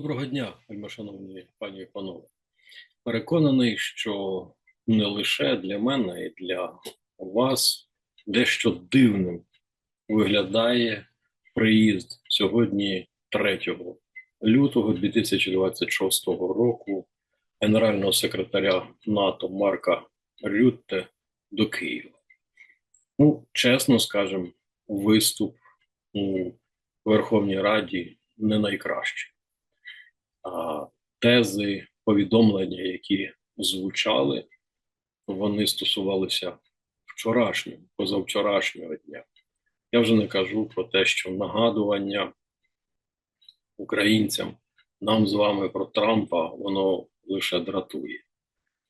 Доброго дня, шановні пані і панове. Переконаний, що не лише для мене і для вас дещо дивним виглядає приїзд сьогодні 3 лютого 2026 року генерального секретаря НАТО Марка Рютте до Києва. Ну, чесно скажемо, виступ у Верховній Раді не найкращий тези, повідомлення, які звучали, вони стосувалися вчорашнього, позавчорашнього дня. Я вже не кажу про те, що нагадування українцям нам з вами про Трампа, воно лише дратує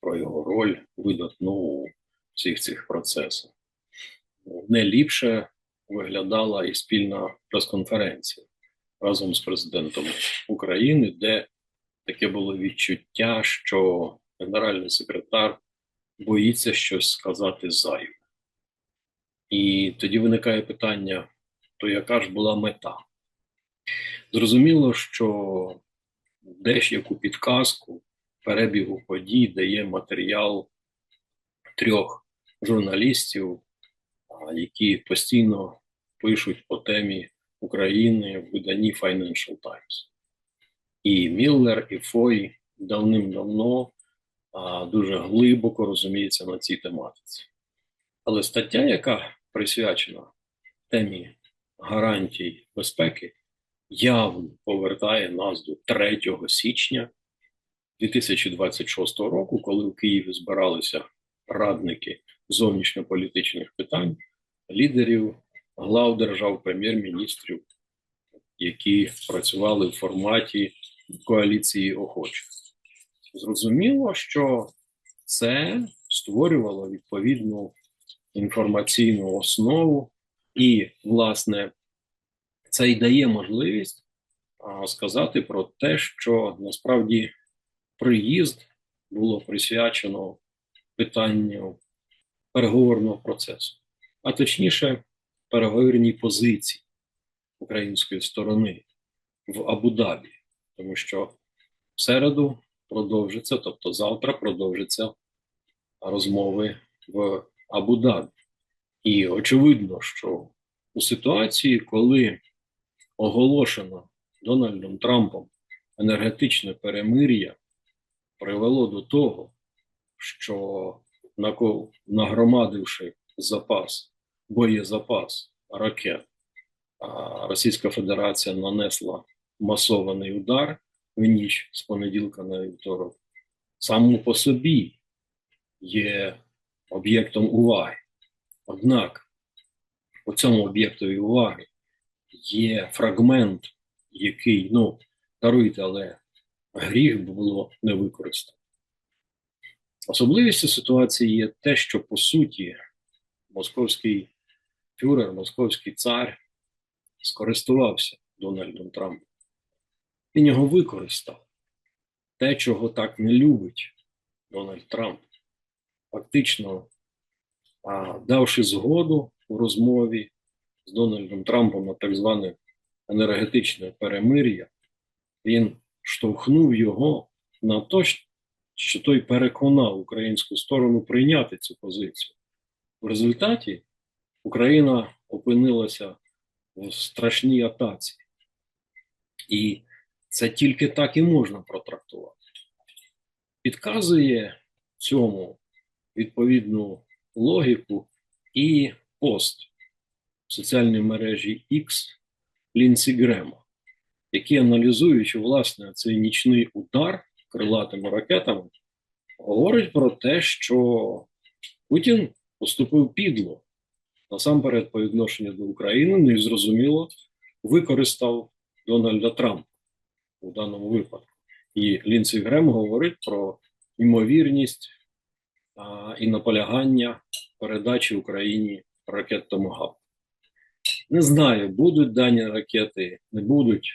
про його роль видатну у всіх цих процесах. Не ліпше виглядала і спільна прес-конференція разом з президентом України, де таке було відчуття, що генеральний секретар боїться щось сказати зайве. І тоді виникає питання: то яка ж була мета? Зрозуміло, що деяку підказку перебігу подій дає матеріал трьох журналістів, які постійно пишуть по темі України в виданні Financial Times. І Міллер, і Фой давним-давно дуже глибоко розуміються на цій тематиці. Але стаття, яка присвячена темі гарантій безпеки, явно повертає нас до 3 січня 2026 року, коли в Києві збиралися радники зовнішньополітичних питань, лідерів глав держав, прем'єр-міністрів, які працювали в форматі коаліції охочих. Зрозуміло, що це створювало відповідну інформаційну основу, і, власне, це й дає можливість сказати про те, що насправді приїзд було присвячено питанню переговорного процесу, а точніше, переговорній позиції української сторони в Абу-Дабі, тому що в середу продовжиться, тобто завтра продовжаться розмови в Абу-Дабі. І очевидно, що у ситуації, коли оголошено Дональдом Трампом енергетичне перемир'я, привело до того, що нагромадивши запас боєзапас ракет. Російська Федерація нанесла масований удар в ніч з понеділка на вівторок. Самому по собі є об'єктом уваги. Однак у цьому об'єктові уваги є фрагмент, який, ну, даруйте, але гріх було не використано. Особливістю ситуації є те, що по суті московський фюрер, московський цар, скористувався Дональдом Трампом. Він його використав. Те, чого так не любить Дональд Трамп, фактично, а, давши згоду у розмові з Дональдом Трампом на так зване енергетичне перемир'я, він штовхнув його на те, що той переконав українську сторону прийняти цю позицію. В результаті Україна опинилася в страшній атаці, і це тільки так і можна протрактувати. Підказує цьому відповідну логіку і пост в соціальній мережі X Лінсі Грема, який, аналізуючи власне цей нічний удар крилатими ракетами, говорить про те, що Путін поступив підло насамперед по відношенню до України, ну і зрозуміло, використав Дональда Трампа у даному випадку. І Лінсі Грем говорить про ймовірність а, і наполягання передачі Україні ракет Томагав. Не знаю, будуть дані ракети, не будуть,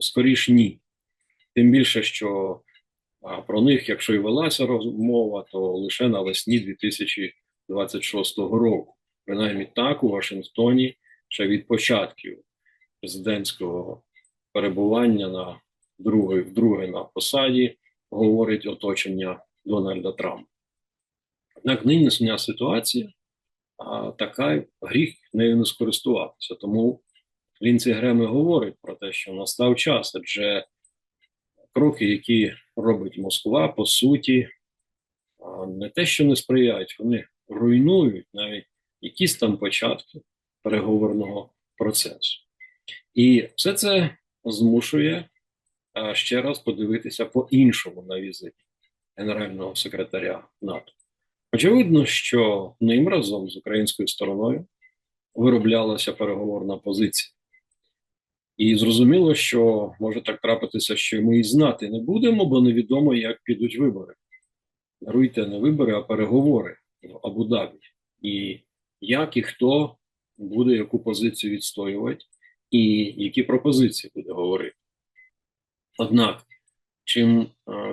скоріш ні. Тим більше, що а, про них, якщо і велася розмова, то лише навесні 2026 року принаймні так у Вашингтоні ще від початків президентського перебування на другий, вдруге на посаді, говорить оточення Дональда Трампа. Однак нинішня ситуація а, така гріх нею не скористуватися. Тому Лінці Греми говорить про те, що настав час, адже кроки, які робить Москва, по суті, не те, що не сприяють, вони руйнують навіть якісь там початки переговорного процесу. І все це змушує ще раз подивитися по-іншому на візит генерального секретаря НАТО. Очевидно, що ним разом з українською стороною вироблялася переговорна позиція. І зрозуміло, що може так трапитися, що ми і знати не будемо, бо невідомо, як підуть вибори. Даруйте не вибори, а переговори в Абу-Дабі. І як і хто буде яку позицію відстоювати, і які пропозиції буде говорити. Однак, чим е,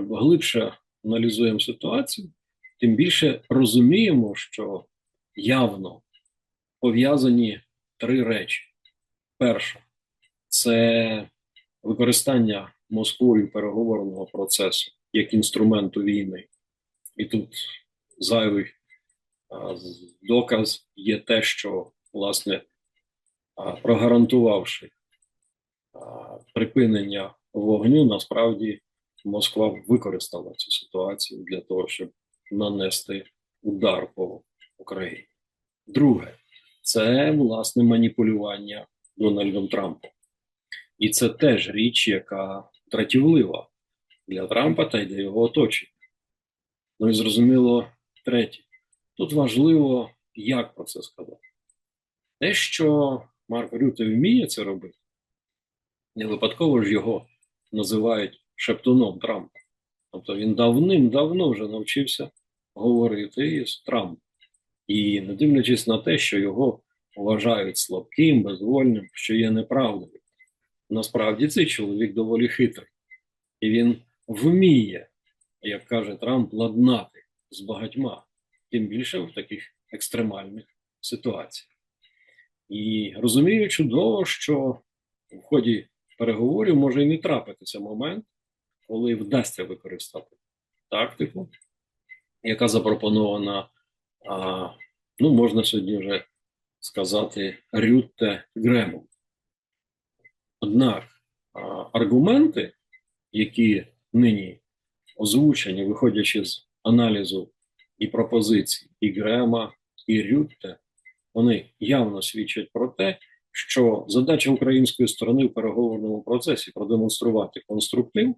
глибше аналізуємо ситуацію, тим більше розуміємо, що явно пов'язані три речі. Перше, це використання Москвою переговорного процесу як інструменту війни. І тут зайвий а, доказ є те, що, власне, прогарантувавши припинення вогню, насправді Москва використала цю ситуацію для того, щоб нанести удар по Україні. Друге, це власне маніпулювання Дональдом Трампом. І це теж річ, яка дратівлива для Трампа та й для його оточення. Ну і зрозуміло, третє. Тут важливо, як про це сказати. Те, що Марк Рюте вміє це робити, не випадково ж його називають шептуном Трампа. Тобто він давним-давно вже навчився говорити із Трампом. І не дивлячись на те, що його вважають слабким, безвольним, що є неправдою. Насправді цей чоловік доволі хитрий, і він вміє, як каже Трамп, ладнати з багатьма, тим більше в таких екстремальних ситуаціях. І розумію чудово, що в ході переговорів може і не трапитися момент, коли вдасться використати тактику, яка запропонована, а, ну, можна сьогодні вже сказати, Рютте Гремом. Однак а, аргументи, які нині озвучені, виходячи з аналізу і пропозицій і Грема, і Рютте, вони явно свідчать про те, що задача української сторони в переговорному процесі продемонструвати конструктив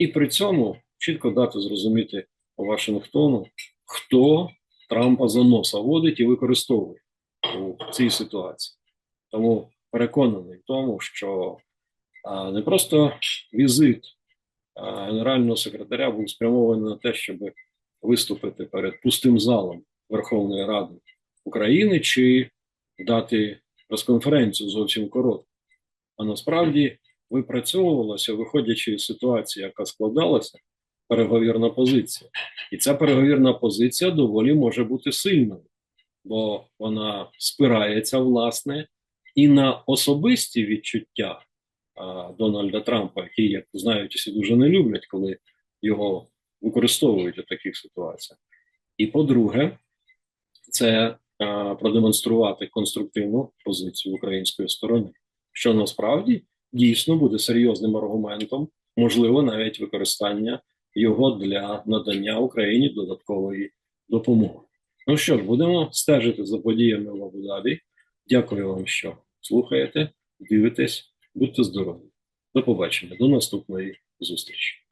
і при цьому чітко дати зрозуміти Вашингтону, хто Трампа за носа водить і використовує у цій ситуації. Тому переконаний в тому, що а, не просто візит а, генерального секретаря був спрямований на те, щоб виступити перед пустим залом Верховної Ради України чи дати прес-конференцію зовсім коротку. А насправді випрацьовувалося, виходячи з ситуації, яка складалася, переговірна позиція. І ця переговірна позиція доволі може бути сильною, бо вона спирається, власне, і на особисті відчуття а, Дональда Трампа, які, як знають, усі дуже не люблять, коли його використовують у таких ситуаціях. І по-друге, це а, продемонструвати конструктивну позицію української сторони, що насправді дійсно буде серйозним аргументом, можливо, навіть використання його для надання Україні додаткової допомоги. Ну що ж, будемо стежити за подіями в Абу-Дабі. Дякую вам, що слухаєте, дивитесь, будьте здорові. До побачення, до наступної зустрічі.